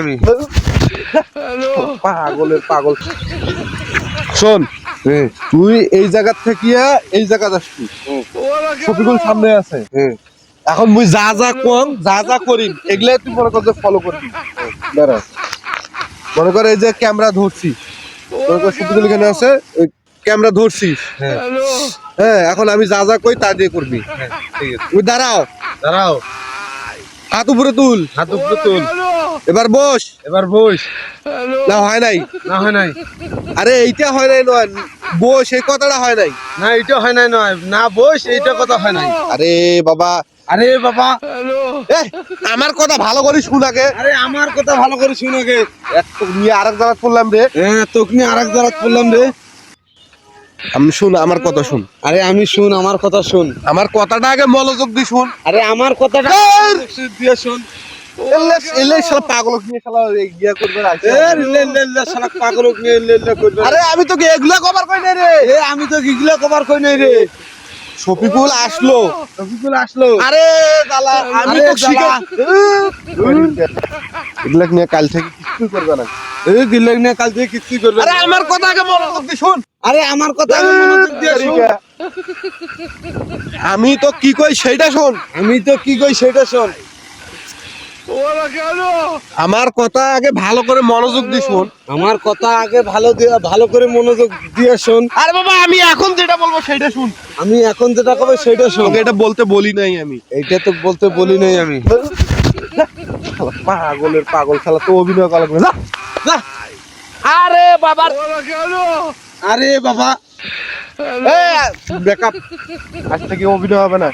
আমি। পাগলের পাগল। শোন তুই এই জায়গা থেকে এই জায়গা আসবি শফিকুল সামনে আছে। এখন মুই যা যা কম যা যা করি এগুলাই তুই মনে কর ফলো করবি। দাঁড়া। মনে কর এই যে ক্যামেরা ধরছি। মনে কর শফিকুল এখানে আছে ওই ক্যামেরা ধরছিস হ্যাঁ এখন আমি যা যা কই তা দিয়ে করবি। ঠিক আছে। তুই দাঁড়াও। দাঁড়াও। হাত উপরে তুল। হাত উপরে তুল। এবার বস। এবার বস। না হয় নাই। না হয় নাই। আরে এইটা হয় নাই নয়। বস এই কথাটা হয় নাই। না এটা হয় নাই নয়। না বস এইটা কথা হয় নাই। আরে বাবা। আরে বাবা। আমার কথা ভালো করে শুন আগে। আরে আমার কথা ভালো করে শুন আগে। এক তো নিয়ে আরেক জায়গা করলাম রে। হ্যাঁ তোকে নিয়ে আরেক জায়গা বললাম রে। আমি শুন আমার কথা শুন। আরে আমি শুন আমার কথা শুন। আমার কথাটা আগে মনোযোগ দিয়ে শুন। আরে আমার কথাটা দিয়ে শুন। আমি তোকে এগুলা কভার কই নাই রে। আমি তো গিগলা কভার কই নাই রে। শফিকুল আসলো। রফিকুল আসলো। আরে দালা আমি তো শিখে এগুলা নিয়ে কাল থেকে কিছু করবে না। নিয়ে কাল থেকে করবে আরে আমার কথা আগে মনোযোগ দিয়ে শুন। আরে আমার কথা আগে মনোযোগ দিয়ে শুন। আমি তো কি কই সেইটা শোন। আমি তো কি কই সেটা শোন। আমার কথা আগে ভালো করে মনোযোগ দিয়ে শোন। আমার কথা আগে ভালো দিয়ে ভালো করে মনোযোগ দিয়ে শোন। আরে বাবা আমি এখন যেটা বলব সেটা শুন। আমি এখন যেটা কবে সেটা শোন। এটা বলতে বলি নাই আমি। এটা তো বলতে বলি নাই আমি। পাগলের পাগল খেলা তো অভিনয় করা যা, যা। আরে বাবার আরে বাবা। ব্রেকআপ আজ থেকে অভিনয় হবে না।